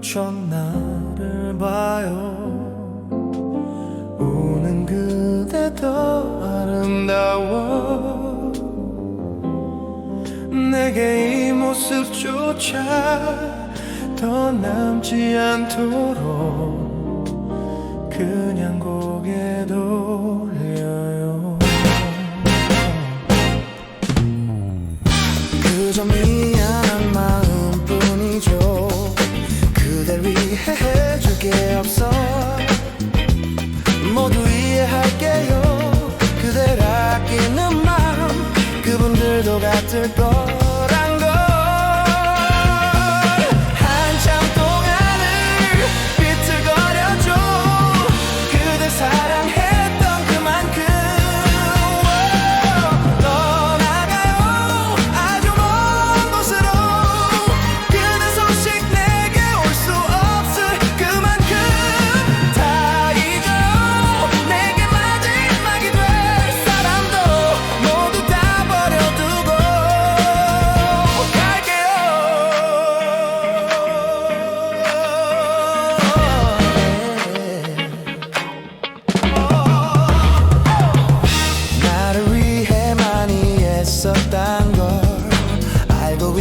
처음 나를 봐요. 우는 그대 더 아름다워. 내게 이 모습조차 더 남지 않도록 그냥 고개 돌려요. 그저 미 해 해줄 게 없어. 모두 이해할게요. 그댈 아끼는 마음 그분들도 같을 거예요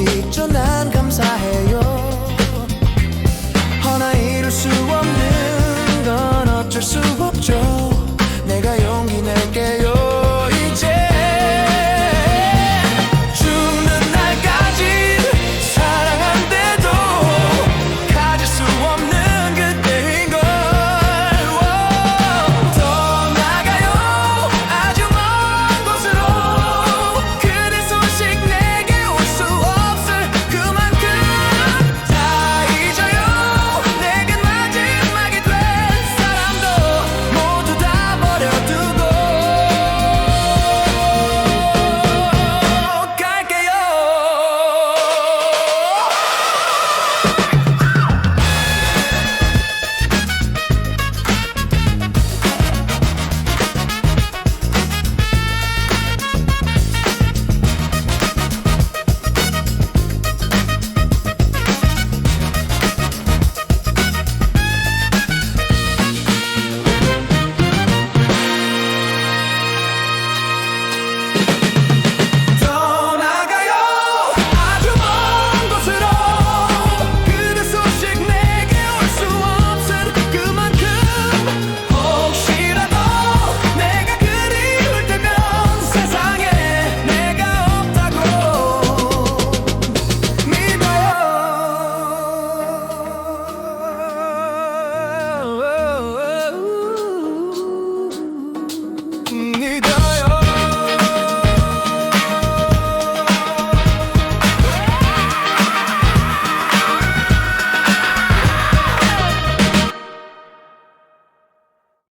있죠. 난 감사해요.